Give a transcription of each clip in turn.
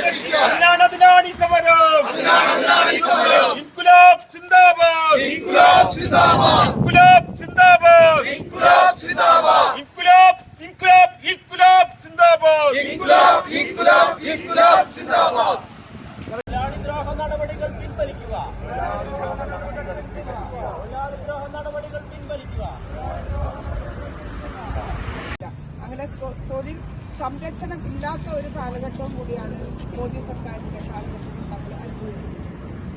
അതിനാണ് അതിനാണ് ഈ സമരം ഇൻകുലാബ് സിന്ദാബാദ് ഇൻകുലാബ് സിന്ദാബാദ് ഇൻകുലാബ് സിന്ദാബാദ് ഇൻകുലാബ് സിന്ദാബാദ് ഇൻകുലാബ് ഇൻകുലാബ് ഇൻകുലാബ് സിന്ദാബാദ് ഇൻകുലാബ് ഇൻകുലാബ് ഇൻകുലാബ് സിന്ദാബാദ് നടപടികൾ പിൻവലിക്കുക. നടപടികൾ പിൻവലിക്കുക. അങ്ങനെ തൊഴിൽ സംരക്ഷണം ഇല്ലാത്ത ഒരു കാലഘട്ടവും കൂടിയാണ് മോദി സർക്കാരിന്റെ കാലഘട്ടത്തിൽ നമ്മൾ അനുഭവിക്കുന്നത്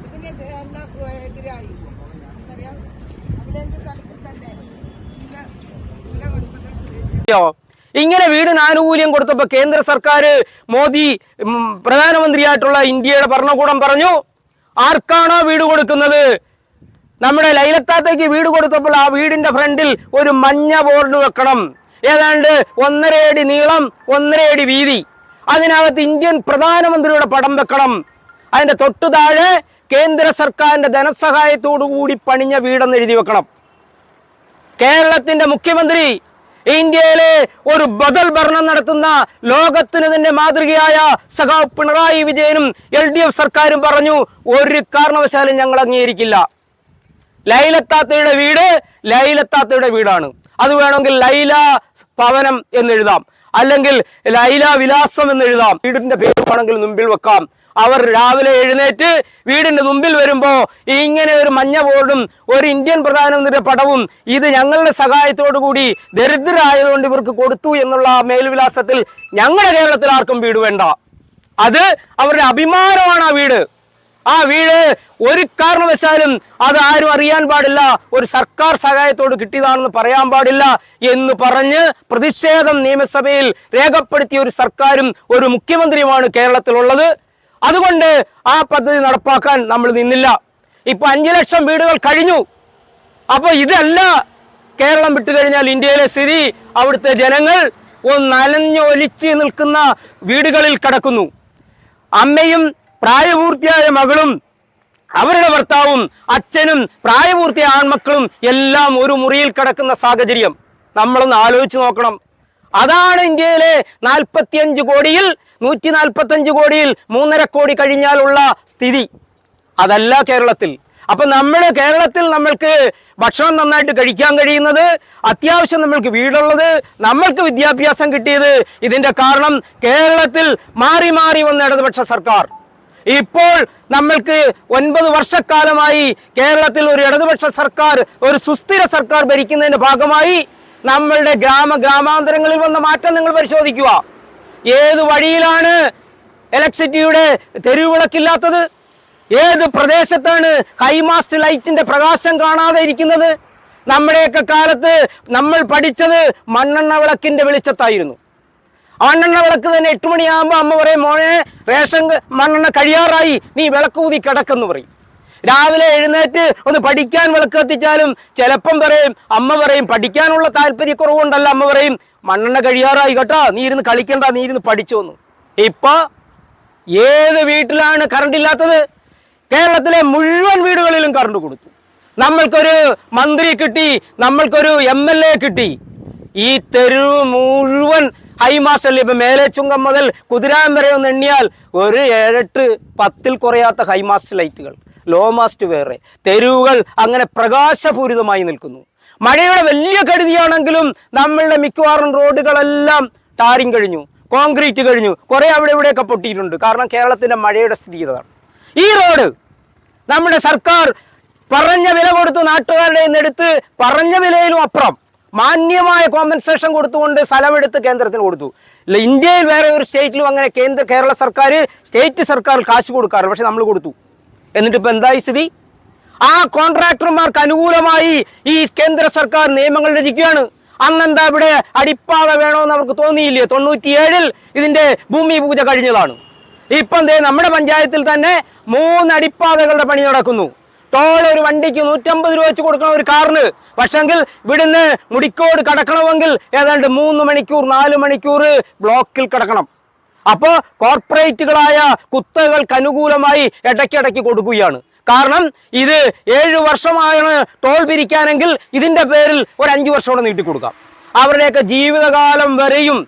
ഇതിന് എല്ലാം എതിരായി നമുക്കറിയാം അഖിലേന്ത്യ തലത്തിൽ തന്നെ നിലകൊടുക്കുന്ന ദേശീയ യോ? ഇങ്ങനെ വീടിന് ആനുകൂല്യം കൊടുത്തപ്പോ കേന്ദ്ര സർക്കാർ മോദി പ്രധാനമന്ത്രിയായിട്ടുള്ള ഇന്ത്യയുടെ ഭരണകൂടം പറഞ്ഞു ആർക്കാണോ വീട് കൊടുക്കുന്നത്? നമ്മുടെ ലൈലത്താത്തേക്ക് വീട് കൊടുത്തപ്പോൾ ആ വീടിന്റെ ഫ്രണ്ടിൽ ഒരു മഞ്ഞ ബോർഡ് വെക്കണം. ഏതാണ്ട് ഒന്നര അടി നീളം ഒന്നര അടി വീതി. അതിനകത്ത് ഇന്ത്യൻ പ്രധാനമന്ത്രിയുടെ പടം വെക്കണം. അതിന്റെ തൊട്ടു താഴെ കേന്ദ്ര സർക്കാരിന്റെ ധനസഹായത്തോടു കൂടി പണിഞ്ഞ വീടെന്ന് എഴുതി വെക്കണം. കേരളത്തിന്റെ മുഖ്യമന്ത്രി ഇന്ത്യയിലെ ഒരു ബദൽ ഭരണം നടത്തുന്ന ലോകത്തിന് തന്നെ മാതൃകയായ സഖാവ് പിണറായി വിജയനും എൽ ഡി എഫ് സർക്കാരും പറഞ്ഞു ഒരു കാരണവശാലും ഞങ്ങൾ അംഗീകരിക്കില്ല. ലൈലത്താത്തയുടെ വീട് ലൈലത്താത്തയുടെ വീടാണ്. അത് വേണമെങ്കിൽ ലൈല ഭവനം എന്ന് എഴുതാം അല്ലെങ്കിൽ ലൈല വിലാസം എന്ന് എഴുതാം. വീടിന്റെ പേര് വേണമെങ്കിൽ മുമ്പിൽ വെക്കാം. അവർ രാവിലെ എഴുന്നേറ്റ് വീടിന്റെ മുമ്പിൽ വരുമ്പോൾ ഇങ്ങനെ ഒരു മഞ്ഞ ബോർഡും ഒരു ഇന്ത്യൻ പ്രധാനമന്ത്രിയുടെ പടവും ഇത് ഞങ്ങളുടെ സഹായത്തോടു കൂടി ദരിദ്രരായതുകൊണ്ട് ഇവർക്ക് കൊടുത്തു എന്നുള്ള ആ മേൽവിലാസത്തിൽ ഞങ്ങളുടെ കേരളത്തിൽ ആർക്കും വീട് വേണ്ട. അത് അവരുടെ അഭിമാനമാണ് ആ വീട്. ആ വീട് ഒരു കാരണവശാലും അത് ആരും അറിയാൻ പാടില്ല. ഒരു സർക്കാർ സഹായത്തോട് കിട്ടിയതാണെന്ന് പറയാൻ പാടില്ല എന്ന് പറഞ്ഞ് പ്രതിഷേധം നിയമസഭയിൽ രേഖപ്പെടുത്തിയ ഒരു സർക്കാരും ഒരു മുഖ്യമന്ത്രിയുമാണ് കേരളത്തിലുള്ളത്. അതുകൊണ്ട് ആ പദ്ധതി നടപ്പാക്കാൻ നമ്മൾ നിന്നില്ല. ഇപ്പൊ അഞ്ചു ലക്ഷം വീടുകൾ കഴിഞ്ഞു. അപ്പൊ ഇതല്ല കേരളം വിട്ടു കഴിഞ്ഞാൽ ഇന്ത്യയിലെ സ്ഥിതി. അവിടുത്തെ ജനങ്ങൾ ഒന്ന് അലഞ്ഞൊലിച്ച് നിൽക്കുന്ന വീടുകളിൽ കിടക്കുന്നു. അമ്മയും പ്രായപൂർത്തിയായ മകളും അവരുടെ ഭർത്താവും അച്ഛനും പ്രായപൂർത്തിയായ ആൺമക്കളും എല്ലാം ഒരു മുറിയിൽ കിടക്കുന്ന സാഹചര്യം. നമ്മളൊന്ന് ആലോചിച്ച് നോക്കണം. അതാണ് ഇന്ത്യയിലെ നാൽപ്പത്തിയഞ്ച് കോടിയിൽ നൂറ്റി നാൽപ്പത്തഞ്ച് കോടിയിൽ മൂന്നര കോടി കഴിഞ്ഞാലുള്ള സ്ഥിതി. അതല്ല കേരളത്തിൽ. അപ്പൊ നമ്മൾ കേരളത്തിൽ നമ്മൾക്ക് ഭക്ഷണം നന്നായിട്ട് കഴിക്കാൻ കഴിയുന്നത് അത്യാവശ്യം നമ്മൾക്ക് വീടുള്ളത് നമ്മൾക്ക് വിദ്യാഭ്യാസം കിട്ടിയത് ഇതിന്റെ കാരണം കേരളത്തിൽ മാറി മാറി വന്ന ഇടതുപക്ഷ സർക്കാർ. ഇപ്പോൾ നമ്മൾക്ക് ഒൻപത് വർഷക്കാലമായി കേരളത്തിൽ ഒരു ഇടതുപക്ഷ സർക്കാർ ഒരു സുസ്ഥിര സർക്കാർ ഭരിക്കുന്നതിന്റെ ഭാഗമായി നമ്മളുടെ ഗ്രാമ ഗ്രാമാന്തരങ്ങളിൽ വന്ന മാറ്റം നിങ്ങൾ പരിശോധിക്കുക. ഏത് വഴിയിലാണ് ഇലക്ട്രിസിറ്റിയുടെ തെരുവിളക്കില്ലാത്തത് ഏത് പ്രദേശത്താണ് ഹൈമാസ്റ്റ് ലൈറ്റിന്റെ പ്രകാശം കാണാതെ ഇരിക്കുന്നത്? നമ്മുടെയൊക്കെ കാലത്ത് നമ്മൾ പഠിച്ചത് മണ്ണെണ്ണ വിളക്കിന്റെ വെളിച്ചത്തായിരുന്നു. മണ്ണെണ്ണ വിളക്ക് തന്നെ എട്ട് മണിയാകുമ്പോൾ അമ്മ പറയും മോനെ റേഷൻ മണ്ണെണ്ണ കഴിയാറായി. നീ വിളക്ക് ഊതി കിടക്കെന്ന് പറയും. രാവിലെ എഴുന്നേറ്റ് ഒന്ന് പഠിക്കാൻ വിളക്ക് കത്തിച്ചാലും ചിലപ്പം പറയും അമ്മ പറയും പഠിക്കാനുള്ള താല്പര്യക്കുറവുണ്ടല്ല അമ്മ പറയും. മണ്ണെണ്ണ കഴിയാറായി കേട്ടോ നീ ഇരുന്ന് കളിക്കണ്ട നീ ഇരുന്ന് പഠിച്ചു വന്നു ഇപ്പൊ ഏത് വീട്ടിലാണ് കറണ്ട് ഇല്ലാത്തത്? കേരളത്തിലെ മുഴുവൻ വീടുകളിലും കറണ്ട് കൊടുത്തു. നമ്മൾക്കൊരു മന്ത്രി കിട്ടി നമ്മൾക്കൊരു എം എൽ എ കിട്ടി. ഈ തെരുവ് മുഴുവൻ ഹൈമാസ്റ്റല്ലേ ഇപ്പൊ മേലെ ചുങ്കം മുതൽ കുതിരാൻ വരെ ഒന്ന് എണ്ണിയാൽ ഒരു ഏഴെട്ട് പത്തിൽ കുറയാത്ത ഹൈമാസ്റ്റ് ലൈറ്റുകൾ ലോ മാസ്റ്റ് വേറെ. തെരുവുകൾ അങ്ങനെ പ്രകാശപൂരിതമായി നിൽക്കുന്നു. മഴയുടെ വലിയ കെടുതിയാണെങ്കിലും നമ്മളുടെ മിക്കവാറും റോഡുകളെല്ലാം ടാറിങ് കഴിഞ്ഞു കോൺക്രീറ്റ് കഴിഞ്ഞു. കുറേ അവിടെ ഇവിടെയൊക്കെ പൊട്ടിയിട്ടുണ്ട്. കാരണം കേരളത്തിന്റെ മഴയുടെ സ്ഥിതി ഇതാണ്. ഈ റോഡ് നമ്മുടെ സർക്കാർ പറഞ്ഞ വില കൊടുത്ത് നാട്ടുകാരുടെ നിന്ന് എടുത്ത് പറഞ്ഞ വിലയിലും അപ്പുറം. മാന്യമായ കോമ്പൻസേഷൻ കൊടുത്തുകൊണ്ട് സ്ഥലമെടുത്ത് കേന്ദ്രത്തിന് കൊടുത്തു. ഇല്ല, ഇന്ത്യയിൽ വേറെ ഒരു സ്റ്റേറ്റിലും അങ്ങനെ കേന്ദ്ര കേരള സർക്കാർ സ്റ്റേറ്റ് സർക്കാർ കാശ് കൊടുക്കാറ് പക്ഷെ നമ്മൾ കൊടുത്തു. എന്നിട്ട് ഇപ്പൊ എന്തായി സ്ഥിതി? ആ കോൺട്രാക്ടർമാർക്ക് അനുകൂലമായി ഈ കേന്ദ്ര സർക്കാർ നിയമങ്ങൾ രചിക്കുകയാണ്. അന്നെന്താ ഇവിടെ അടിപ്പാത വേണമെന്ന് അവർക്ക് തോന്നിയില്ലേ? തൊണ്ണൂറ്റിയേഴിൽ ഇതിന്റെ ഭൂമി പൂജ കഴിഞ്ഞതാണ്. ഇപ്പം നമ്മുടെ പഞ്ചായത്തിൽ തന്നെ മൂന്ന് അടിപ്പാതകളുടെ പണി നടക്കുന്നു. ടോൾ ഒരു വണ്ടിക്ക് നൂറ്റമ്പത് രൂപ വെച്ച് കൊടുക്കണം ഒരു കാറിന്. പക്ഷെങ്കിൽ ഇവിടുന്ന് മുടിക്കോട് കടക്കണമെങ്കിൽ ഏതാണ്ട് മൂന്ന് മണിക്കൂർ നാല് മണിക്കൂർ ബ്ലോക്കിൽ കിടക്കണം. അപ്പോൾ കോർപ്പറേറ്റുകളായ കുത്തകൾക്ക് അനുകൂലമായി ഇടയ്ക്കിടയ്ക്ക് കൊടുക്കുകയാണ്. കാരണം ഇത് ഏഴു വർഷമാണ് ടോൾ പിരിക്കാനെങ്കിൽ ഇതിന്റെ പേരിൽ ഒരു അഞ്ചു വർഷം കൂടെ നീട്ടിക്കൊടുക്കാം അവരുടെയൊക്കെ ജീവിതകാലം വരെയും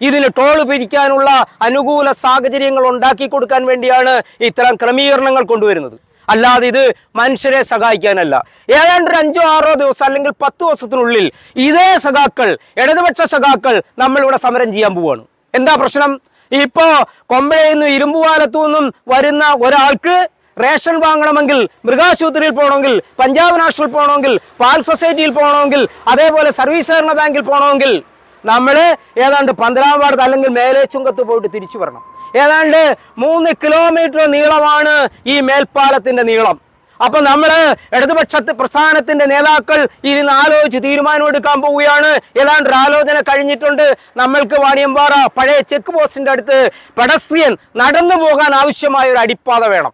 ഇതിന് ടോൾ പിരിക്കാനുള്ള അനുകൂല സാഹചര്യങ്ങൾ ഉണ്ടാക്കി കൊടുക്കാൻ വേണ്ടിയാണ് ഇത്തരം ക്രമീകരണങ്ങൾ കൊണ്ടുവരുന്നത്. അല്ലാതെ ഇത് മനുഷ്യരെ സഹായിക്കാനല്ല. ഏതാണ്ട് ഒരു അഞ്ചോ ആറോ ദിവസം അല്ലെങ്കിൽ പത്ത് ദിവസത്തിനുള്ളിൽ ഇതേ സഖാക്കൾ ഇടതുപക്ഷ സഖാക്കൾ നമ്മളിവിടെ സമരം ചെയ്യാൻ പോവാണ്. എന്താ പ്രശ്നം? ഇപ്പോ കൊമ്പഴയിൽ നിന്ന് ഇരുമ്പുപാലത്തു നിന്നും വരുന്ന ഒരാൾക്ക് റേഷൻ വാങ്ങണമെങ്കിൽ മൃഗാശുപത്രിയിൽ പോകണമെങ്കിൽ പഞ്ചാബ് നാഷണൽ പോകണമെങ്കിൽ പാൽ സൊസൈറ്റിയിൽ പോകണമെങ്കിൽ അതേപോലെ സർവീസ് സഹകരണ ബാങ്കിൽ പോകണമെങ്കിൽ നമ്മൾ ഏതാണ്ട് പന്തലാം വാർഡ് അല്ലെങ്കിൽ മേലേ ചുങ്കത്ത് പോയിട്ട് തിരിച്ചു വരണം. ഏതാണ്ട് മൂന്ന് കിലോമീറ്റർ നീളമാണ് ഈ മേൽപ്പാലത്തിന്റെ നീളം. അപ്പൊ നമ്മൾ ഇടതുപക്ഷ പ്രസ്ഥാനത്തിന്റെ നേതാക്കൾ ഇരുന്ന് ആലോചിച്ച് തീരുമാനമെടുക്കാൻ പോവുകയാണ്. ഏതാണ്ട് ആലോചന കഴിഞ്ഞിട്ടുണ്ട്. നമ്മൾക്ക് വാണിയമ്പാറ പഴയ ചെക്ക് പോസ്റ്റിന്റെ അടുത്ത് പെഡസ്ട്രിയൻ നടന്നു പോകാൻ ആവശ്യമായ ഒരു അടിപ്പാത വേണം.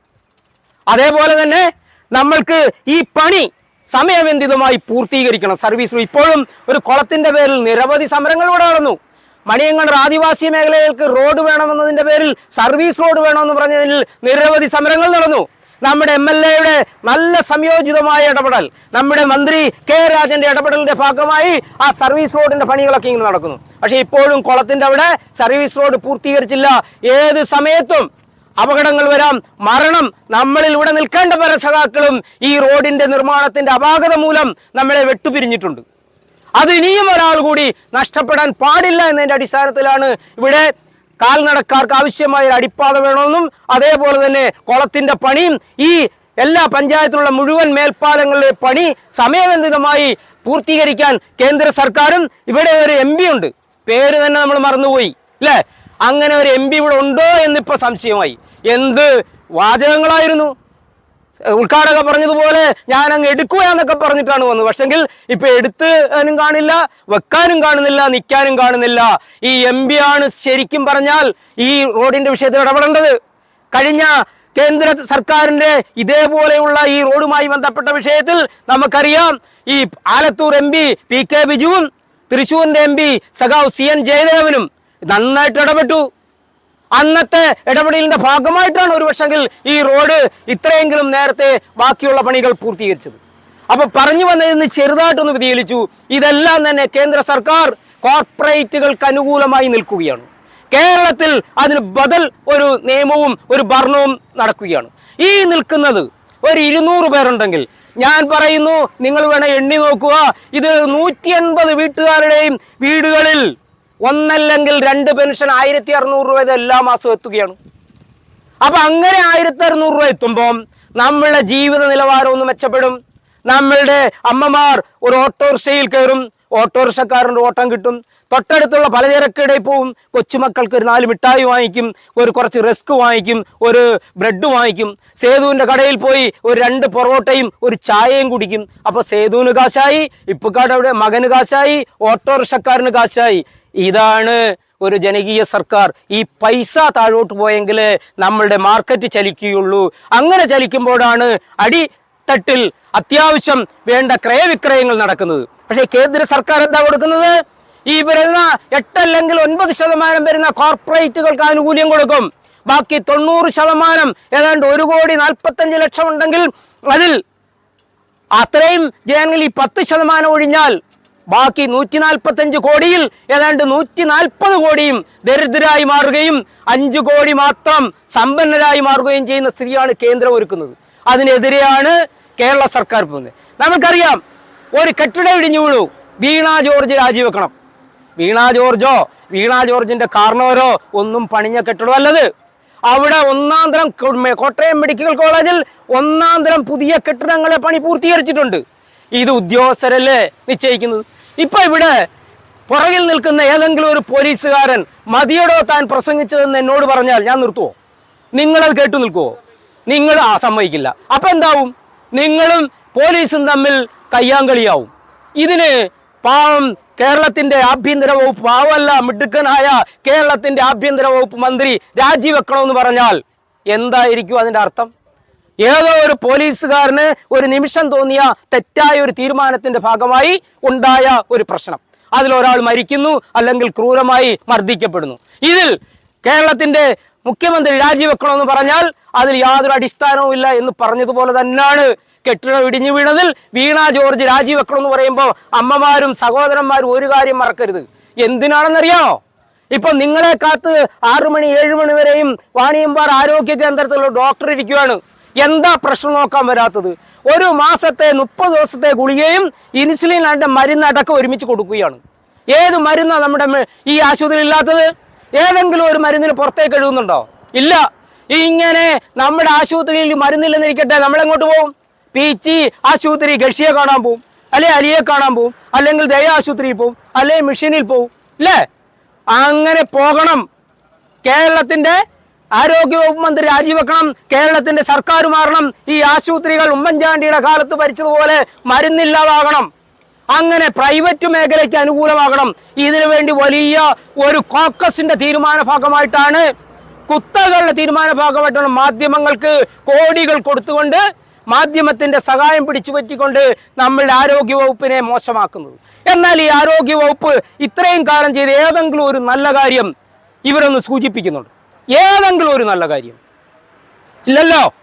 അതേപോലെ തന്നെ നമ്മൾക്ക് ഈ പണി സമയബന്ധിതമായി പൂർത്തീകരിക്കണം. സർവീസ് ഇപ്പോഴും ഒരു കുളത്തിന്റെ പേരിൽ നിരവധി സമരങ്ങൾ ഇവിടെ നടന്നു. മണിയങ്കണ്ടർ ആദിവാസി മേഖലകൾക്ക് റോഡ് വേണമെന്നതിന്റെ പേരിൽ സർവീസ് റോഡ് വേണമെന്ന് പറഞ്ഞതിൽ നിരവധി സമരങ്ങൾ നടന്നു. നമ്മുടെ എം എൽ എയുടെ നല്ല സംയോജിതമായ ഇടപെടൽ നമ്മുടെ മന്ത്രി കെ രാജന്റെ ഇടപെടലിന്റെ ഭാഗമായി ആ സർവീസ് റോഡിന്റെ പണികളൊക്കെ ഇങ്ങനെ നടക്കുന്നു. പക്ഷേ ഇപ്പോഴും കുളത്തിന്റെ അവിടെ സർവീസ് റോഡ് പൂർത്തീകരിച്ചില്ല. ഏത് സമയത്തും അപകടങ്ങൾ വരാം. മരണം നമ്മളിൽ ഇവിടെ നിൽക്കേണ്ട പല സഖാക്കളും ഈ റോഡിന്റെ നിർമ്മാണത്തിന്റെ അപാകത മൂലം നമ്മളെ വെട്ടുപിരിഞ്ഞിട്ടുണ്ട്. അത് ഇനിയും ഒരാൾ കൂടി നഷ്ടപ്പെടാൻ പാടില്ല എന്നതിന്റെ അടിസ്ഥാനത്തിലാണ് ഇവിടെ കാൽനടക്കാർക്ക് ആവശ്യമായ ഒരു അടിപ്പാത വേണമെന്നും അതേപോലെ തന്നെ കുളത്തിന്റെ പണിയും ഈ എല്ലാ പഞ്ചായത്തിലുള്ള മുഴുവൻ മേൽപ്പാലങ്ങളിലെ പണി സമയബന്ധിതമായി പൂർത്തീകരിക്കാൻ കേന്ദ്ര സർക്കാരും ഇവിടെ ഒരു എം ഉണ്ട്. പേര് തന്നെ നമ്മൾ മറന്നുപോയി അല്ലേ? അങ്ങനെ ഒരു എം പി ഇവിടെ ഉണ്ടോ എന്നിപ്പോ സംശയമായി. എന്ത് വാചകങ്ങളായിരുന്നു? ഉദ്ഘാടക പറഞ്ഞതുപോലെ ഞാൻ അങ്ങ് എടുക്കുക എന്നൊക്കെ പറഞ്ഞിട്ടാണ് വന്നത്. പക്ഷെങ്കിൽ ഇപ്പൊ എടുത്താനും കാണില്ല വെക്കാനും കാണുന്നില്ല നിൽക്കാനും കാണുന്നില്ല. ഈ എം പി ആണ് ശരിക്കും പറഞ്ഞാൽ ഈ റോഡിന്റെ വിഷയത്തിൽ ഇടപെടേണ്ടത്. കഴിഞ്ഞ കേന്ദ്ര സർക്കാരിന്റെ ഇതേപോലെയുള്ള ഈ റോഡുമായി ബന്ധപ്പെട്ട വിഷയത്തിൽ നമുക്കറിയാം. ഈ Alathur M P P K ബിജുവും തൃശൂരിന്റെ എം പി സഖാവ് സി എൻ ജയദേവനും നന്നായിട്ട് ഇടപെട്ടു. അന്നത്തെ ഇടപെടലിന്റെ ഭാഗമായിട്ടാണ് ഒരു പക്ഷെങ്കിൽ ഈ റോഡ് ഇത്രയെങ്കിലും നേരത്തെ ബാക്കിയുള്ള പണികൾ പൂർത്തീകരിച്ചത്. അപ്പൊ പറഞ്ഞു വന്നതിന് ചെറുതായിട്ടൊന്ന് വ്യതിചലിച്ചു. ഇതെല്ലാം തന്നെ കേന്ദ്ര സർക്കാർ കോർപ്പറേറ്റുകൾക്ക് അനുകൂലമായി നിൽക്കുകയാണ്. കേരളത്തിൽ അതിന് ബദൽ ഒരു നിയമവും ഒരു ഭരണവും നടക്കുകയാണ്. ഈ നിൽക്കുന്നത് ഒരു ഇരുന്നൂറ് പേരുണ്ടെങ്കിൽ ഞാൻ പറയുന്നു നിങ്ങൾ വേണേൽ എണ്ണി നോക്കുക. ഇത് നൂറ്റി അൻപത് വീട്ടുകാരുടെയും വീടുകളിൽ ഒന്നല്ലെങ്കിൽ രണ്ട് പെൻഷൻ ആയിരത്തി അറുന്നൂറ് രൂപ എല്ലാ മാസവും എത്തുകയാണ്. അപ്പൊ അങ്ങനെ ആയിരത്തി അറുന്നൂറ് രൂപ എത്തുമ്പോൾ നമ്മളുടെ ജീവിത നിലവാരം ഒന്ന് മെച്ചപ്പെടും. നമ്മളുടെ അമ്മമാർ ഒരു ഓട്ടോറിക്ഷയിൽ കയറും. ഓട്ടോറിക്ഷക്കാരന്റെ ഓട്ടം കിട്ടും. തൊട്ടടുത്തുള്ള പലചരക്കിടയിൽ പോവും. കൊച്ചുമക്കൾക്ക് ഒരു നാല് മിഠായി വാങ്ങിക്കും. ഒരു കുറച്ച് റിസ്ക് വാങ്ങിക്കും. ഒരു ബ്രെഡ് വാങ്ങിക്കും. സേതുവിന്റെ കടയിൽ പോയി ഒരു രണ്ട് പൊറോട്ടയും ഒരു ചായയും കുടിക്കും. അപ്പോൾ സേതുവിന് കാശായി ഇപ്പക്കാരുടെ മകന് കാശായി ഓട്ടോറിക്ഷക്കാരന് കാശായി. ഇതാണ് ഒരു ജനകീയ സർക്കാർ. ഈ പൈസ താഴോട്ട് പോയെങ്കിൽ നമ്മളുടെ മാർക്കറ്റ് ചലിക്കുകയുള്ളൂ. അങ്ങനെ ചലിക്കുമ്പോഴാണ് അടിത്തട്ടിൽ അത്യാവശ്യം വേണ്ട ക്രയവിക്രയങ്ങൾ നടക്കുന്നത്. പക്ഷേ കേന്ദ്ര സർക്കാർ എന്താ കൊടുക്കുന്നത്? ഈ വരുന്ന എട്ടല്ലെങ്കിൽ ഒൻപത് ശതമാനം വരുന്ന കോർപ്പറേറ്റുകൾക്ക് ആനുകൂല്യം കൊടുക്കും. ബാക്കി തൊണ്ണൂറ് ശതമാനം ഏതാണ്ട് ഒരു കോടി നാൽപ്പത്തഞ്ച് ലക്ഷം ഉണ്ടെങ്കിൽ അതിൽ അത്രയും ജനങ്ങൾ ഈ പത്ത് ശതമാനം ഒഴിഞ്ഞാൽ ബാക്കി നൂറ്റി നാൽപ്പത്തഞ്ച് കോടിയിൽ ഏതാണ്ട് നൂറ്റി നാൽപ്പത് കോടിയും ദരിദ്രരായി മാറുകയും അഞ്ച് കോടി മാത്രം സമ്പന്നരായി മാറുകയും ചെയ്യുന്ന സ്ഥിതിയാണ് കേന്ദ്രം ഒരുക്കുന്നത്. അതിനെതിരെയാണ് കേരള സർക്കാർ പോകുന്നത്. നമുക്കറിയാം ഒരു കെട്ടിടം ഇടിഞ്ഞു വീണു. വീണ ജോർജ് രാജിവെക്കണം. വീണ ജോർജോ വീണ ജോർജിന്റെ കാരണവരോ ഒന്നും പണിഞ്ഞ കെട്ടിടമല്ലത്. അവിടെ ഒന്നാന്തരം തരം കോട്ടയം മെഡിക്കൽ കോളേജിൽ ഒന്നാന്തരം പുതിയ കെട്ടിടങ്ങളെ പണി പൂർത്തീകരിച്ചിട്ടുണ്ട്. ഇത് ഉദ്യോഗസ്ഥരല്ലേ നിശ്ചയിക്കുന്നത്? ഇപ്പൊ ഇവിടെ പുറകിൽ നിൽക്കുന്ന ഏതെങ്കിലും ഒരു പോലീസുകാരൻ മതിയോടോ താൻ പ്രസംഗിച്ചതെന്ന് എന്നോട് പറഞ്ഞാൽ ഞാൻ നിർത്തുവോ? നിങ്ങളത് കേട്ടു നിൽക്കുവോ? നിങ്ങൾ ആ സമ്മതിക്കില്ല. അപ്പൊ എന്താവും? നിങ്ങളും പോലീസും തമ്മിൽ കയ്യാങ്കളിയാവും. ഇതിന് പാവം കേരളത്തിന്റെ ആഭ്യന്തര വകുപ്പ് പാവമല്ല മിടുക്കനായ കേരളത്തിന്റെ ആഭ്യന്തര വകുപ്പ് മന്ത്രി രാജിവെക്കണമെന്ന് പറഞ്ഞാൽ എന്തായിരിക്കും അതിന്റെ അർത്ഥം? ഏതോ ഒരു പോലീസുകാരന് ഒരു നിമിഷം തോന്നിയ തെറ്റായ ഒരു തീരുമാനത്തിന്റെ ഭാഗമായി ഉണ്ടായ ഒരു പ്രശ്നം. അതിലൊരാൾ മരിക്കുന്നു അല്ലെങ്കിൽ ക്രൂരമായി മർദ്ദിക്കപ്പെടുന്നു. ഇതിൽ കേരളത്തിന്റെ മുഖ്യമന്ത്രി രാജിവെക്കണമെന്ന് പറഞ്ഞാൽ അതിൽ യാതൊരു അടിസ്ഥാനവും ഇല്ല എന്ന് പറഞ്ഞതുപോലെ തന്നെയാണ് കെട്ടിടം ഇടിഞ്ഞു വീണതിൽ വീണ ജോർജ് രാജിവെക്കണമെന്ന് പറയുമ്പോൾ അമ്മമാരും സഹോദരന്മാരും ഒരു കാര്യം മറക്കരുത്. എന്തിനാണെന്നറിയാമോ? ഇപ്പൊ നിങ്ങളെ കാത്ത് ആറു മണി ഏഴു മണി വരെയും വാണിയമ്പാർ ആരോഗ്യ കേന്ദ്രത്തിലുള്ള ഡോക്ടർ ഇരിക്കുകയാണ് എന്താ പ്രശ്നം നോക്കാൻ വരാത്തത്? ഒരു മാസത്തെ മുപ്പത് ദിവസത്തെ ഗുളികയും ഇൻസുലിൻ അണ്ട മരുന്നടക്കം ഒരുമിച്ച് കൊടുക്കുകയാണ്. ഏത് മരുന്നാണ് നമ്മുടെ ഈ ആശുപത്രിയിൽ ഇല്ലാത്തത്? ഏതെങ്കിലും ഒരു മരുന്നിന് പുറത്തേക്ക് എഴുതുന്നുണ്ടോ? ഇല്ല. ഇങ്ങനെ നമ്മുടെ ആശുപത്രിയിൽ മരുന്നില്ലെന്നിരിക്കട്ടെ നമ്മളെങ്ങോട്ട് പോകും പീച്ചി ആശുപത്രി ഗഷിയെ കാണാൻ പോവും അല്ലെ അലിയെ കാണാൻ പോവും അല്ലെങ്കിൽ ദയ ആശുപത്രിയിൽ പോവും അല്ലെ മെഷീനിൽ പോവും അല്ലേ അങ്ങനെ പോകണം. കേരളത്തിന്റെ ആരോഗ്യവകുപ്പ് മന്ത്രി രാജിവെക്കണം കേരളത്തിന്റെ സർക്കാർ മാറണം ഈ ആശുപത്രികൾ ഉമ്മൻചാണ്ടിയുടെ കാലത്ത് ഭരിച്ചതുപോലെ മരുന്നില്ലാതാകണം. അങ്ങനെ പ്രൈവറ്റ് മേഖലയ്ക്ക് അനുകൂലമാകണം. ഇതിനു വേണ്ടി വലിയ ഒരു കോക്കസിന്റെ തീരുമാന ഭാഗമായിട്ടാണ് കുത്തകളുടെ തീരുമാന ഭാഗമായിട്ടാണ് മാധ്യമങ്ങൾക്ക് കോടികൾ കൊടുത്തുകൊണ്ട് മാധ്യമത്തിന്റെ സഹായം പിടിച്ചു പറ്റിക്കൊണ്ട് നമ്മളുടെ ആരോഗ്യ വകുപ്പിനെ മോശമാക്കുന്നത്. എന്നാൽ ഈ ആരോഗ്യ വകുപ്പ് ഇത്രയും കാലം ചെയ്ത് ഏതെങ്കിലും ഒരു നല്ല കാര്യം ഇവരൊന്ന് സൂചിപ്പിക്കുന്നുണ്ട്. ഏതെങ്കിലും ഒരു നല്ല കാര്യം. ഇല്ലല്ലോ?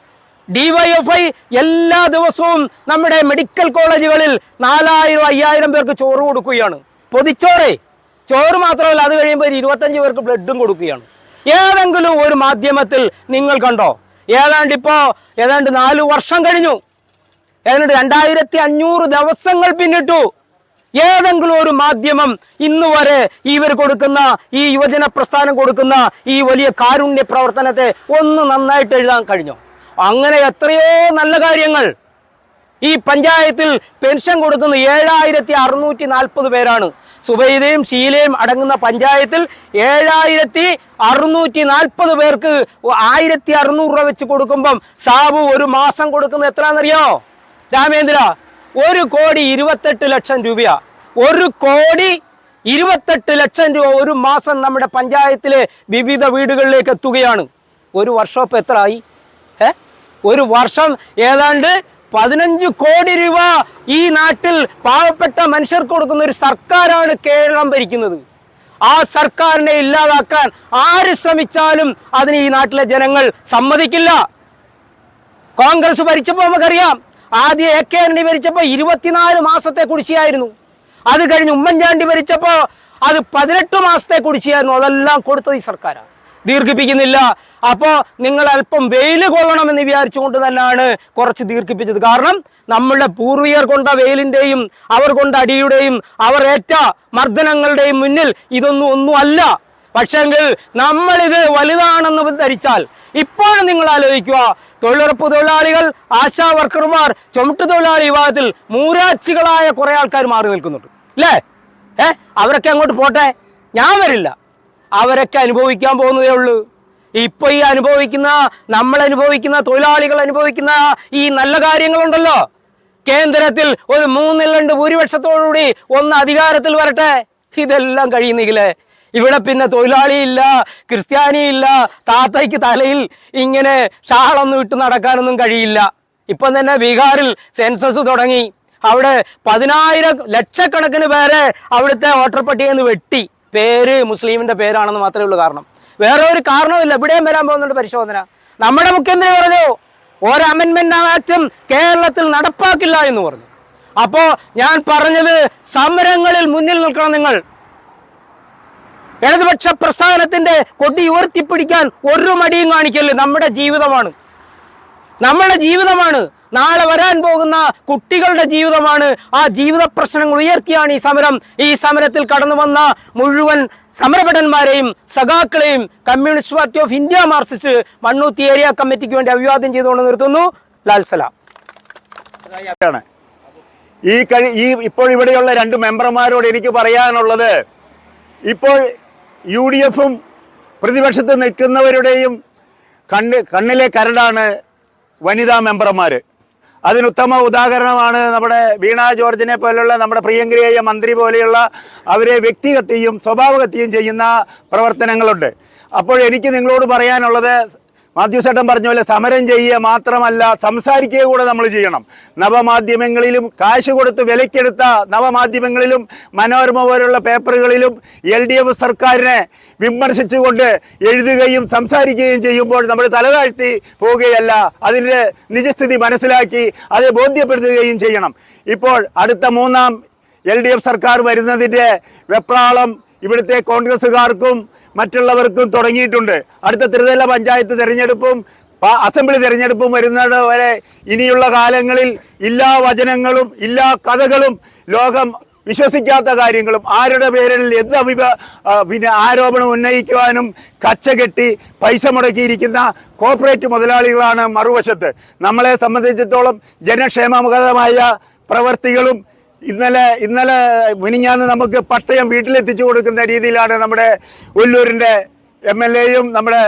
ഡിവൈഎഫ്ഐ എല്ലാ ദിവസവും നമ്മുടെ മെഡിക്കൽ കോളേജുകളിൽ നാലായിരം അയ്യായിരം പേർക്ക് ചോറ് കൊടുക്കുകയാണ്. പൊതിച്ചോറേ. ചോറ് മാത്രമല്ല അത് കഴിയുമ്പോൾ ഒരു ഇരുപത്തഞ്ച് പേർക്ക് ബ്ലഡും കൊടുക്കുകയാണ്. ഏതെങ്കിലും ഒരു മാധ്യമത്തിൽ നിങ്ങൾ കണ്ടോ? ഏതാണ്ട് ഇപ്പോ ഏതാണ്ട് നാല് വർഷം കഴിഞ്ഞു. ഏതാണ്ട് രണ്ടായിരത്തി അഞ്ഞൂറ് ദിവസങ്ങൾ പിന്നിട്ടു. ഏതെങ്കിലും ഒരു മാധ്യമം ഇന്ന് വരെ ഇവർ കൊടുക്കുന്ന ഈ യുവജന പ്രസ്ഥാനം കൊടുക്കുന്ന ഈ വലിയ കാരുണ്യ പ്രവർത്തനത്തെ ഒന്ന് നന്നായിട്ട് എഴുതാൻ കഴിഞ്ഞോ? അങ്ങനെ എത്രയോ നല്ല കാര്യങ്ങൾ. ഈ പഞ്ചായത്തിൽ പെൻഷൻ കൊടുക്കുന്ന ഏഴായിരത്തി അറുന്നൂറ്റി നാൽപ്പത് പേരാണ്. സുബൈദയും ശീലയും അടങ്ങുന്ന പഞ്ചായത്തിൽ ഏഴായിരത്തി അറുന്നൂറ്റി നാൽപ്പത് പേർക്ക് ആയിരത്തി അറുന്നൂറ് രൂപ വെച്ച് കൊടുക്കുമ്പം സാബു ഒരു മാസം കൊടുക്കുന്നത് എത്രയാണെന്നറിയോ? രാമേന്ദ്ര ഒരു കോടി ഇരുപത്തെട്ട് ലക്ഷം രൂപയാണ് ഒരു കോടി ഇരുപത്തെട്ട് ലക്ഷം രൂപ ഒരു മാസം നമ്മുടെ പഞ്ചായത്തിലെ വിവിധ വീടുകളിലേക്ക് എത്തുകയാണ്. ഒരു വർഷം ഇപ്പം എത്ര ആയി ഏ? ഒരു വർഷം ഏതാണ്ട് പതിനഞ്ച് കോടി രൂപ ഈ നാട്ടിൽ പാവപ്പെട്ട മനുഷ്യർക്ക് കൊടുക്കുന്ന ഒരു സർക്കാരാണ് കേരളം ഭരിക്കുന്നത്. ആ സർക്കാരിനെ ഇല്ലാതാക്കാൻ ആര് ശ്രമിച്ചാലും അതിന് ഈ നാട്ടിലെ ജനങ്ങൾ സമ്മതിക്കില്ല. കോൺഗ്രസ് ഭരിച്ചപ്പോൾ നമുക്കറിയാം ആദ്യം എ കെ ആന്റണി ഭരിച്ചപ്പോൾ ഇരുപത്തിനാല് മാസത്തെ കുടിശ്ശിയായിരുന്നു അത് കഴിഞ്ഞ് ഉമ്മൻചാണ്ടി ഭരിച്ചപ്പോൾ അത് പതിനെട്ട് മാസത്തെ കുടിശ്ശിയായിരുന്നു അതെല്ലാം കൊടുത്തത് ഈ സർക്കാരാണ്. ദീർഘിപ്പിക്കുന്നില്ല. അപ്പോൾ നിങ്ങൾ അല്പം വെയിൽ കൊള്ളണമെന്ന് വിചാരിച്ചുകൊണ്ട് തന്നെയാണ് കുറച്ച് ദീർഘിപ്പിച്ചത്. കാരണം നമ്മളുടെ പൂർവികർ കൊണ്ട വെയിലിന്റെയും അവർ കൊണ്ട അടിയുടെയും അവർ ഏറ്റ മർദ്ദനങ്ങളുടെയും മുന്നിൽ ഇതൊന്നും ഒന്നുമല്ല പക്ഷെങ്കിൽ നമ്മളിത് വലുതാണെന്ന് ധരിച്ചാൽ ഇപ്പോഴും നിങ്ങൾ ആലോചിക്കുക തൊഴിലുറപ്പ് തൊഴിലാളികൾ ആശാ വർക്കർമാർ ചുമട്ടു തൊഴിലാളി വിഭാഗത്തിൽ മൂരാച്ചികളായ കുറെ ആൾക്കാർ മാറി നിൽക്കുന്നുണ്ട്. അല്ലേ ഏ? അവരൊക്കെ അങ്ങോട്ട് പോട്ടെ? ഞാൻ വരില്ല. അവരൊക്കെ അനുഭവിക്കാൻ പോകുന്നതേ ഉള്ളൂ. ഇപ്പൊ ഈ അനുഭവിക്കുന്ന നമ്മൾ അനുഭവിക്കുന്ന തൊഴിലാളികൾ അനുഭവിക്കുന്ന ഈ നല്ല കാര്യങ്ങളുണ്ടല്ലോ. കേന്ദ്രത്തിൽ ഒരു മൂന്നിൽ രണ്ട് ഭൂരിപക്ഷത്തോടുകൂടി ഒന്ന് അധികാരത്തിൽ വരട്ടെ. ഇതെല്ലാം കഴിയുന്നെങ്കിലേ ഇവിടെ പിന്നെ തൊഴിലാളിയില്ല ക്രിസ്ത്യാനിയില്ല താത്തയ്ക്ക് തലയിൽ ഇങ്ങനെ ഷാളൊന്നും ഇട്ട് നടക്കാനൊന്നും കഴിയില്ല. ഇപ്പം തന്നെ ബീഹാറിൽ സെൻസസ് തുടങ്ങി. അവിടെ പതിനായിരം ലക്ഷക്കണക്കിന് പേരെ അവിടുത്തെ വോട്ടർ പട്ടികയിൽ നിന്ന് വെട്ടി. പേര് മുസ്ലിമിന്റെ പേരാണെന്ന് മാത്രമേ ഉള്ളൂ കാരണം. വേറെ ഒരു കാരണവുമില്ല. എവിടെയും വരാൻ പോകുന്നുണ്ട് പരിശോധന. നമ്മുടെ മുഖ്യമന്ത്രി പറഞ്ഞു ഒരു അമെന്മെന്റ് ആക്റ്റും കേരളത്തിൽ നടപ്പാക്കില്ല എന്ന് പറഞ്ഞു. അപ്പോ ഞാൻ പറഞ്ഞത് സമരങ്ങളിൽ മുന്നിൽ നിൽക്കണം നിങ്ങൾ. ഇടതുപക്ഷ പ്രസ്ഥാനത്തിന്റെ കൊടി ഉയർത്തിപ്പിടിക്കാൻ ഒരു മടിയും കാണിക്കൽ നമ്മുടെ ജീവിതമാണ്. നമ്മുടെ ജീവിതമാണ്. നാളെ വരാൻ പോകുന്ന കുട്ടികളുടെ ജീവിതമാണ്. ആ ജീവിത പ്രശ്നങ്ങൾ ഉയർത്തിയാണ് ഈ സമരം. ഈ സമരത്തിൽ കടന്നു വന്ന മുഴുവൻ സമരഭടന്മാരെയും സഖാക്കളെയും Communist Party of India Marxist Mannuthy area കമ്മിറ്റിക്ക് വേണ്ടി അഭിവാദ്യം ചെയ്തുകൊണ്ട് നിർത്തുന്നു. ലാൽ സലാം. ഈ കഴി ഈ ഇപ്പോൾ ഇവിടെയുള്ള രണ്ട് മെമ്പർമാരോട് എനിക്ക് പറയാനുള്ളത് ഇപ്പോൾ യു ഡി എഫും പ്രതിപക്ഷത്ത് നിൽക്കുന്നവരുടെയും കണ്ണ് കണ്ണിലെ കരടാണ് വനിതാ മെമ്പർമാർ അതിനുത്തമ ഉദാഹരണമാണ് നമ്മുടെ വീണ ജോർജിനെ പോലുള്ള നമ്മുടെ പ്രിയങ്കരിയായ മന്ത്രി പോലെയുള്ള അവരെ വ്യക്തിഗത്തെയും സ്വഭാവഹത്യയും ചെയ്യുന്ന പ്രവർത്തനങ്ങളുണ്ട്. അപ്പോൾ എനിക്ക് നിങ്ങളോട് പറയാനുള്ളത് മാത്യു ചേട്ടൻ പറഞ്ഞ പോലെ സമരം ചെയ്യുക മാത്രമല്ല സംസാരിക്കുക കൂടെ നമ്മൾ ചെയ്യണം. നവമാധ്യമങ്ങളിലും കാശ് കൊടുത്ത് വിലക്കെടുത്ത നവമാധ്യമങ്ങളിലും മനോരമ പോലുള്ള പേപ്പറുകളിലും എൽ ഡി എഫ് സർക്കാരിനെ വിമർശിച്ചുകൊണ്ട് എഴുതുകയും സംസാരിക്കുകയും ചെയ്യുമ്പോൾ നമ്മൾ തലതാഴ്ത്തി പോവുകയല്ല അതിന്റെ നിജസ്ഥിതി മനസ്സിലാക്കി അത് ബോധ്യപ്പെടുത്തുകയും ചെയ്യണം. ഇപ്പോൾ അടുത്ത മൂന്നാം എൽ ഡി എഫ് സർക്കാർ വരുന്നതിന്റെ വെപ്രാളം ഇവിടുത്തെ കോൺഗ്രസ്സുകാർക്കും മറ്റുള്ളവർക്കും തുടങ്ങിയിട്ടുണ്ട്. അടുത്ത ത്രിതല പഞ്ചായത്ത് തിരഞ്ഞെടുപ്പും അസംബ്ലി തിരഞ്ഞെടുപ്പും വരുന്നത് വരെ ഇനിയുള്ള കാലങ്ങളിൽ എല്ലാ വചനങ്ങളും എല്ലാ കഥകളും ലോകം വിശ്വസിക്കാത്ത കാര്യങ്ങളും ആരുടെ പേരിൽ എന്ത് അഭിപ പിന്നെ ആരോപണം ഉന്നയിക്കുവാനും കച്ചകെട്ടി പൈസ മുടക്കിയിരിക്കുന്ന കോർപ്പറേറ്റ് മുതലാളികളാണ് മറുവശത്ത്. നമ്മളെ സംബന്ധിച്ചിടത്തോളം ജനക്ഷേമകരമായ പ്രവർത്തികളും ഇന്നലെ ഇന്നലെ മിനിഞ്ഞാന്ന് നമുക്ക് പട്ടയം വീട്ടിലെത്തിച്ചു കൊടുക്കുന്ന രീതിയിലാണ് നമ്മുടെ ഒല്ലൂരിന്റെ എം എൽ എയും നമ്മുടെ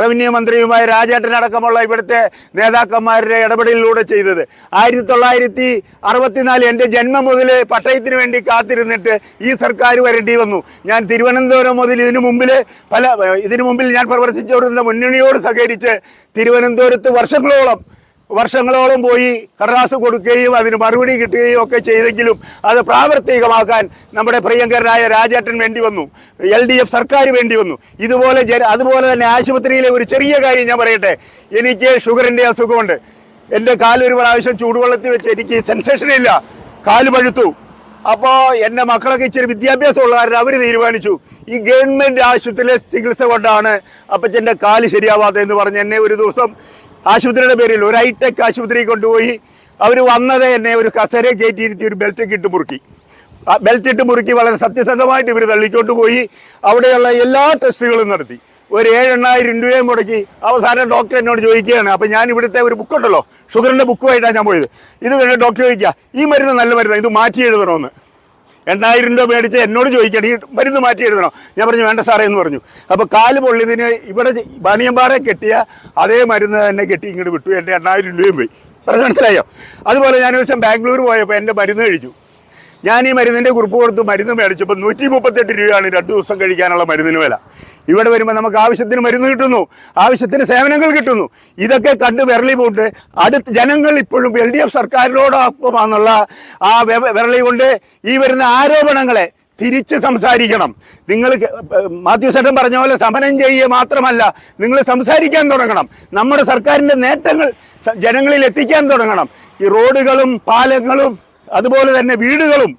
റവന്യൂ മന്ത്രിയുമായ രാജേട്ടനടക്കമുള്ള ഇവിടുത്തെ നേതാക്കന്മാരുടെ ഇടപെടലിലൂടെ ചെയ്തത്. ആയിരത്തി തൊള്ളായിരത്തി അറുപത്തിനാല് എന്റെ ജന്മം മുതൽ പട്ടയത്തിന് വേണ്ടി കാത്തിരുന്നിട്ട് ഈ സർക്കാർ വരേണ്ടി വന്നു. ഞാൻ തിരുവനന്തപുരം മുതൽ ഇതിനു മുമ്പിൽ പല ഇതിനു മുമ്പിൽ ഞാൻ പ്രവർത്തിച്ചുകൊണ്ടിരുന്ന മുന്നണിയോട് സഹകരിച്ച് തിരുവനന്തപുരത്ത് വർഷങ്ങളോളം വർഷങ്ങളോളം പോയി കടലാസ് കൊടുക്കുകയും അതിന് മറുപടി കിട്ടുകയും ഒക്കെ ചെയ്തെങ്കിലും അത് പ്രാവർത്തികമാക്കാൻ നമ്മുടെ പ്രിയങ്കരനായ രാജേട്ടൻ വേണ്ടി വന്നു. എൽ ഡി എഫ് സർക്കാർ വേണ്ടി വന്നു. ഇതുപോലെ അതുപോലെ തന്നെ ആശുപത്രിയിലെ ഒരു ചെറിയ കാര്യം ഞാൻ പറയട്ടെ. എനിക്ക് ഷുഗറിന്റെ അസുഖമുണ്ട്. എന്റെ കാലൊരു പ്രാവശ്യം ചൂടുവെള്ളത്തിൽ വെച്ച് എനിക്ക് സെൻസേഷൻ ഇല്ല. കാൽ പഴുത്തു. അപ്പോൾ എന്റെ മക്കളൊക്കെ ഇച്ചിരി വിദ്യാഭ്യാസം ഉള്ളവരുടെ അവർ തീരുമാനിച്ചു. ഈ ഗവൺമെന്റ് ആശുപത്രിയിലെ ചികിത്സ കൊണ്ടാണ് അപ്പച്ചന്റെ കാൽ ശരിയാവാത്തതെന്ന് പറഞ്ഞ് എന്നെ ഒരു ദിവസം ആശുപത്രിയുടെ പേരിൽ ഒരു ഹൈടെക് ആശുപത്രി കൊണ്ടുപോയി. അവർ വന്നത് എന്നെ ഒരു കസേര കയറ്റിയിരുത്തി ഒരു ബെൽറ്റ് ഇട്ട് മുറുക്കി. ബെൽറ്റ് ഇട്ട് മുറുക്കി വളരെ സത്യസന്ധമായിട്ട് ഇവർ തള്ളിക്കൊണ്ട് പോയി. അവിടെയുള്ള എല്ലാ ടെസ്റ്റുകളും നടത്തി. ഒരു ഏഴെണ്ണായിരം രൂപയും മുടക്കി. അവസാനം ഡോക്ടർ എന്നോട് ചോദിക്കുകയാണ് അപ്പം ഞാൻ ഇവിടുത്തെ ഒരു ബുക്കുണ്ടല്ലോ ഷുഗറിന്റെ ബുക്കുമായിട്ടാണ് ഞാൻ പോയത്. ഇത് കഴിഞ്ഞ് ഡോക്ടർ ചോദിക്കുക ഈ മരുന്ന് നല്ല മരുന്നാണ് ഇത് മാറ്റി എഴുതണമെന്ന് എണ്ണായിരം രൂപ മേടിച്ച് എന്നോട് ചോദിക്കണം ഈ മരുന്ന് മാറ്റി എഴുതണോ. ഞാൻ പറഞ്ഞു വേണ്ട സാറേ എന്ന് പറഞ്ഞു. അപ്പോൾ കാൽ പൊള്ളിയതിന് ഇവിടെ ബണിയമ്പാറ കെട്ടിയ അതേ മരുന്ന് തന്നെ കെട്ടി ഇങ്ങോട്ട് വിട്ടു. എന്റെ എണ്ണായിരം രൂപയും പോയി. പറഞ്ഞു മനസ്സിലായോ? അതുപോലെ ഞാൻ ഒരു ദിവസം ബാംഗ്ലൂർ പോയപ്പോൾ എന്റെ മരുന്ന് കഴിച്ചു. ഞാൻ ഈ മരുന്നിന്റെ കുറിപ്പ് കൊടുത്ത് മരുന്ന് മേടിച്ചപ്പോൾ നൂറ്റി മുപ്പത്തെട്ട് രൂപയാണ് രണ്ട് ദിവസം കഴിക്കാനുള്ള മരുന്നിന് വില. ഇവിടെ വരുമ്പോൾ നമുക്ക് ആവശ്യത്തിന് മരുന്ന് കിട്ടുന്നു ആവശ്യത്തിന് സേവനങ്ങൾ കിട്ടുന്നു. ഇതൊക്കെ കണ്ട് വിരളി പോയിട്ട് അടുത്ത് ജനങ്ങൾ ഇപ്പോഴും എൽ ഡി എഫ് സർക്കാരിനോടൊപ്പമാണെന്നുള്ള ആ വിരളി കൊണ്ട് ഈ വരുന്ന ആരോപണങ്ങളെ തിരിച്ച് സംസാരിക്കണം. നിങ്ങൾ മാത്യു ചേട്ടൻ പറഞ്ഞ പോലെ സമരം ചെയ്യുക മാത്രമല്ല നിങ്ങൾ സംസാരിക്കാൻ തുടങ്ങണം. നമ്മുടെ സർക്കാരിന്റെ നേട്ടങ്ങൾ ജനങ്ങളിൽ എത്തിക്കാൻ തുടങ്ങണം. ഈ റോഡുകളും പാലങ്ങളും അതുപോലെ തന്നെ വീടുകളും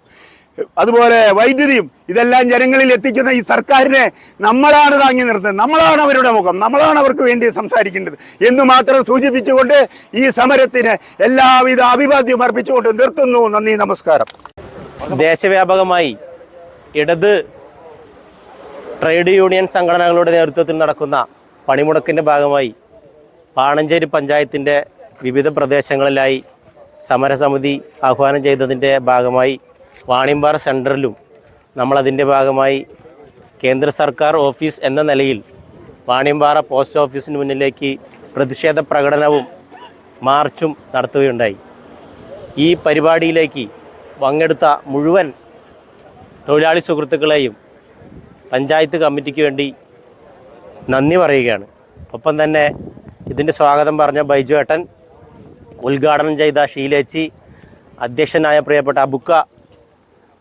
അതുപോലെ വൈദ്യുതിയും ഇതെല്ലാം ജനങ്ങളിൽ എത്തിക്കുന്ന ഈ സർക്കാരിനെ നമ്മളാണ് താങ്ങി നിർത്തുന്നത്. നമ്മളാണ് അവരുടെ മുഖം. നമ്മളാണ് അവർക്ക് വേണ്ടി സംസാരിക്കേണ്ടത്. എന്ന് മാത്രം സൂചിപ്പിച്ചുകൊണ്ട് ഈ സമരത്തിന് എല്ലാവിധ അഭിവാദ്യം അർപ്പിച്ചുകൊണ്ട് നിർത്തുന്നു. നന്ദി നമസ്കാരം. ദേശവ്യാപകമായി ഇടത് ട്രേഡ് യൂണിയൻ സംഘടനകളുടെ നേതൃത്വത്തിൽ നടക്കുന്ന പണിമുടക്കിന്റെ ഭാഗമായി പാണഞ്ചേരി പഞ്ചായത്തിന്റെ വിവിധ പ്രദേശങ്ങളിലായി സമരസമിതി ആഹ്വാനം ചെയ്തതിന്റെ ഭാഗമായി വാണിമ്പാറ സെന്ററിലും നമ്മളതിന്റെ ഭാഗമായി കേന്ദ്ര സർക്കാർ ഓഫീസ് എന്ന നിലയിൽ വാണിയമ്പാറ പോസ്റ്റ് ഓഫീസിന് മുന്നിലേക്ക് പ്രതിഷേധ പ്രകടനവും മാർച്ചും നടത്തുകയുണ്ടായി. ഈ പരിപാടിയിലേക്ക് പങ്കെടുത്ത മുഴുവൻ തൊഴിലാളി സുഹൃത്തുക്കളെയും പഞ്ചായത്ത് കമ്മിറ്റിക്ക് വേണ്ടി നന്ദി പറയുകയാണ്. ഒപ്പം തന്നെ ഇതിന്റെ സ്വാഗതം പറഞ്ഞ ബൈജു ഏട്ടൻ ഉദ്ഘാടനം ചെയ്ത ഷീലേച്ചി അധ്യക്ഷനായ പ്രിയപ്പെട്ട അബുക്ക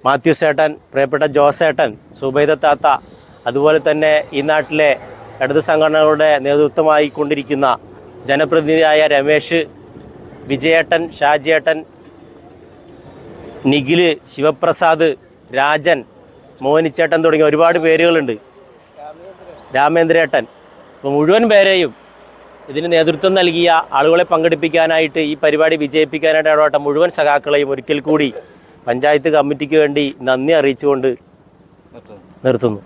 മാത്യു സേട്ടൻ പ്രിയപ്പെട്ട ജോസേട്ടൻ സുബൈദ താത്ത അതുപോലെ തന്നെ ഈ നാട്ടിലെ ഇടതു സംഘടനകളുടെ നേതൃത്വമായി കൊണ്ടിരിക്കുന്ന ജനപ്രതിനിധിയായ രമേശ് വിജയേട്ടൻ ഷാജിയേട്ടൻ നിഖിൽ ശിവപ്രസാദ് രാജൻ മോഹനിച്ചേട്ടൻ തുടങ്ങിയ ഒരുപാട് പേരുകളുണ്ട്. രാമേന്ദ്രേട്ടൻ അപ്പോൾ മുഴുവൻ പേരെയും ഇതിന് നേതൃത്വം നൽകിയ ആളുകളെ പങ്കെടുപ്പിക്കാനായിട്ട് ഈ പരിപാടി വിജയിപ്പിക്കാനായിട്ട് ഇടപെട്ട മുഴുവൻ സഖാക്കളെയും ഒരിക്കൽ കൂടി പഞ്ചായത്ത് കമ്മിറ്റിക്ക് വേണ്ടി നന്ദി അറിയിച്ചുകൊണ്ട് നിർത്തുന്നു.